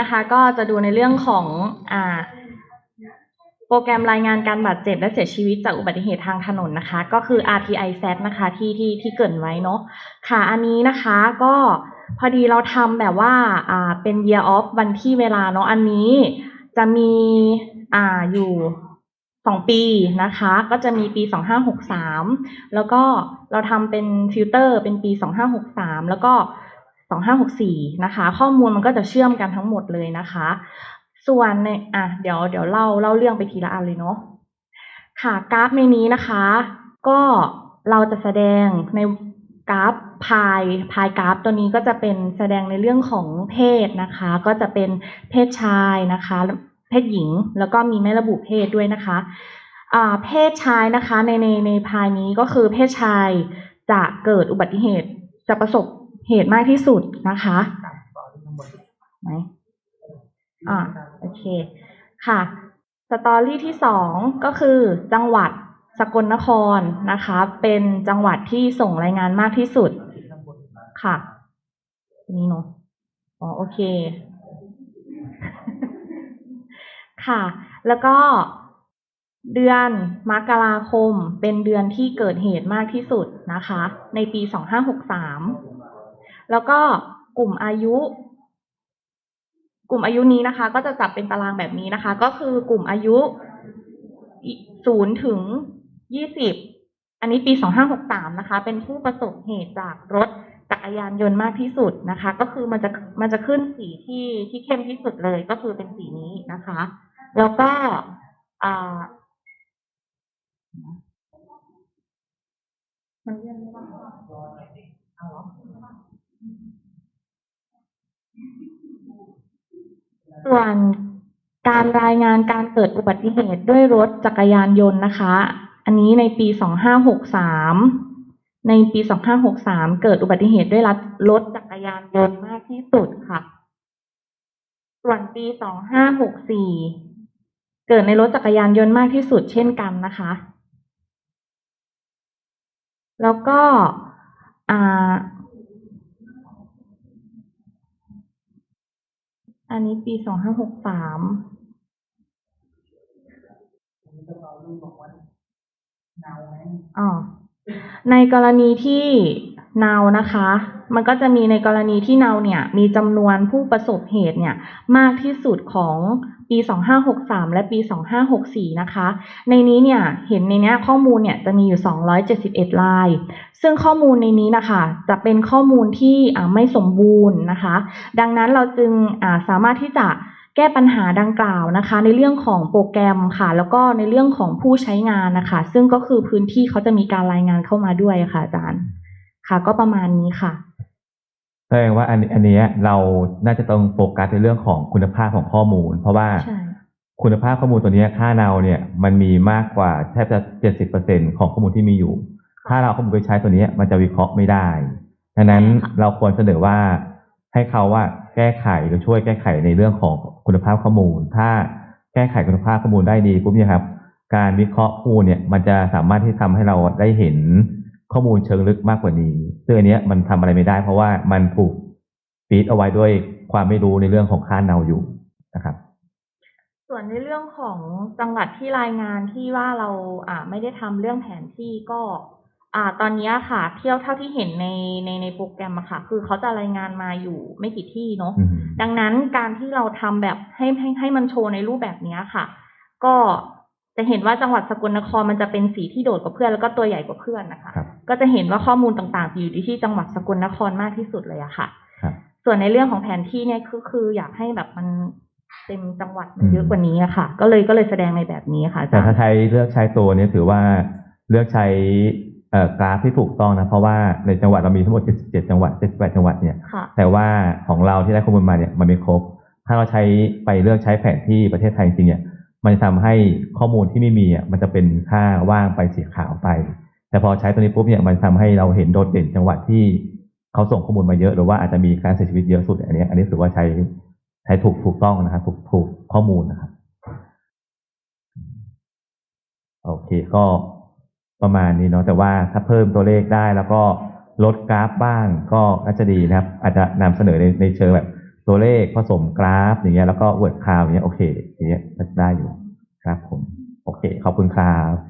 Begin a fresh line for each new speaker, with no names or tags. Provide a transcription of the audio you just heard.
นะคะก็จะดูในเรื่องของอ่าโปรแกรมรายงานการบาดเจ็บและเสียชีวิตจากอุบัติเหตุทางถนนนะคะ ก็คือ RTI SAT นะคะที่ที่ที่เกินไว้เนาะค่ะอันนี้นะคะก็พอดีเราทำแบบว่าอ่าเป็น year of วันที่เวลาเนาะอันนี้จะมีอ่าอยู่สองปีนะคะ ก็จะมีปีสองห้าหกสามแล้วก็เราทำเป็นฟิลเตอร์เป็นปีสองห้าหกสามแล้วก็ สองห้าหกสี่นะคะ ข้อมูลมันก็จะเชื่อมกันทั้งหมดเลยนะคะ ส่วนในอะเดี๋ยวเดี๋ยวเล่าเล่าเรื่องไปทีละอันเลยเนาะค่ะกราฟในนี้นะคะ ก็เราจะแสดงในกราฟพายพายกราฟตัวนี้ก็จะเป็นแสดงในเรื่องของเพศนะคะ ก็จะเป็นเพศชายนะคะ เพศหญิงแล้วก็มีไม่ระบุเพศด้วยนะคะอ่าเพศชายนะคะในในในพายนี้ก็คือเพศชายจะเกิดอุบัติเหตุจะประสบ เหตุมากที่สุดนะคะไหนอ่าโอเค ค่ะสตอรี่ที่สองก็คือจังหวัดสกลนครนะคะ เป็นจังหวัดที่ส่งรายงานมากที่สุดค่ะ นี่เนาะอ๋อโอเค ค่ะ แล้วก็เดือนมกราคมเป็นเดือนที่เกิดเหตุมากที่สุดนะคะ ในปีสองห้าหกสาม แล้วก็กลุ่มอายุ กลุ่มอายุนี้นะคะ ก็จะจับเป็นตารางแบบนี้นะคะ ก็คือกลุ่มอายุศูนย์ถึงยี่สิบอันนี้ปีสองห้าหกสามนะคะ เป็นผู้ประสบเหตุจากรถจักรยานยนต์มากที่สุดนะคะ ก็คือมันจะมันจะขึ้นสีที่ที่เข้มที่สุดเลย ก็คือเป็นสีนี้นะคะ แล้วก็อ่ามันเลื่อนไม่ได้เอาหรอ ส่วนการรายงานการเกิดอุบัติเหตุด้วยรถจักรยานยนต์นะคะ อันนี้ในปี 2563 ในปี 2563 เกิดอุบัติเหตุด้วยรถจักรยานยนต์มากที่สุดค่ะ ส่วนปี 2564 เกิดในรถจักรยานยนต์มากที่สุดเช่นกันนะคะ แล้วก็ อ่าอันนี้ปีสองห้าหกสามอ๋อในกรณีที่ เนานะคะ มันก็จะมีในกรณีที่เนาเนี่ย มีจำนวนผู้ประสบเหตุเนี่ย มากที่สุดของปี 2563 และปี 2564 นะคะ ในนี้เนี่ย เห็นในเนี้ยข้อมูลเนี่ยจะมีอยู่ 271ราย ซึ่งข้อมูลในนี้นะคะ จะเป็นข้อมูลที่ไม่สมบูรณ์นะคะ ดังนั้นเราจึงสามารถที่จะแก้ปัญหาดังกล่าวนะคะ ในเรื่องของโปรแกรมค่ะ แล้วก็ในเรื่องของผู้ใช้งานนะคะ ซึ่งก็คือพื้นที่เขาจะมีการรายงานเข้ามาด้วยค่ะอาจารย์ ค่ะ ก็ประมาณนี้ค่ะ
แสดงว่าอันอันเนี้ยเราน่าจะต้องโฟกัสในเรื่องของคุณภาพของข้อมูล เพราะว่า
ใช่
คุณภาพข้อมูลตัวเนี้ยค่าเนาเนี่ยมันมีมากกว่าแทบจะเจ็ดสิบเปอร์เซ็นของข้อมูลที่มีอยู่ ถ้าเราเอาข้อมูลไปใช้ตัวเนี้ยมันจะวิเคราะห์ไม่ได้ดังนั้น
ใช่ค่ะ
เราควรเสนอว่าให้เขาว่าแก้ไขหรือช่วยแก้ไขในเรื่องของคุณภาพข้อมูล ถ้าแก้ไขคุณภาพข้อมูลได้ดีปุ๊บเนี่ยครับ การวิเคราะห์ข้อมูลเนี่ยมันจะสามารถที่ทำให้เราได้เห็น ข้อมูลเชิงลึกมากกว่านี้ซึ่งอันเนี้ยมันทำอะไรไม่ได้ เพราะว่ามันถูกฟีดเอาไว้ด้วยความไม่รู้ในเรื่องของค่าเนาอยู่นะครับ
ส่วนในเรื่องของจังหวัดที่รายงานที่ว่าเราอ่าไม่ได้ทำเรื่องแผนที่ก็อ่าตอนเนี้ยค่ะ เที่ยวเท่าที่เห็นในในในโปรแกรมอะค่ะ คือเขาจะรายงานมาอยู่ไม่กี่ที่เนาะ
อืม
ดังนั้นการที่เราทำแบบให้ให้ให้มันโชว์ในรูปแบบเนี้ยค่ะ ก็ จะเห็นว่าจังหวัดสกลนครมันจะเป็นสีที่โดดกว่าเพื่อนแล้วก็ตัวใหญ่กว่าเพื่อนนะคะ
ครับ
ก็จะเห็นว่าข้อมูลต่างๆอยู่ที่จังหวัดสกลนครมากที่สุดเลยอะค่ะ
ครับ
ส่วนในเรื่องของแผนที่เนี่ยคือคืออยากให้แบบมันเต็มจังหวัดมันเยอะกว่านี้อะค่ะ ก็เลยก็เลยแสดงในแบบนี้ค่ะอา
แต่
จาร
ถ้า
ย์
ใช้เลือกใช้ตัวเนี้ถือว่าเลือกใช้เอ่อกราฟที่ถูกต้องนะเพราะว่าในจังหวัดเรามีทั้งหมด 77 จังหวัด 78 จังหวัดเนี่ย
ค่ะ
แต่ว่าของเราที่ได้ข้อมูลมาเนี่ยมันไม่ครบ ถ้าเราใช้ไปเลือกใช้แผนที่ประเทศไทยจริงๆเนี่ย มันจะทำให้ข้อมูลที่ไม่มีอะมันจะเป็นค่าว่างไปเสียขาวไป แต่พอใช้ตัวนี้ปุ๊บเนี่ยมันทำให้เราเห็นโดดเด่นจังหวัดที่เขาส่งข้อมูลมาเยอะหรือว่าอาจจะมีการเสียชีวิตเยอะสุดอันนี้ อันนี้ถือว่าใช้ใช้ถูกถูกต้องนะครับถูกถูกข้อมูลนะครับโอเคก็ประมาณนี้เนาะแต่ว่าถ้าเพิ่มตัวเลขได้แล้วก็ลดกราฟบ้างก็น่าจะดีนะครับ อาจจะนำเสนอในในเชิงแบบ ตัวเลขผสมกราฟ อย่างเงี้ยแล้วก็ word cloud อย่างเงี้ยโอเคอย่างเงี้ยได้อยู่ครับผม โอเค ขอบคุณครับ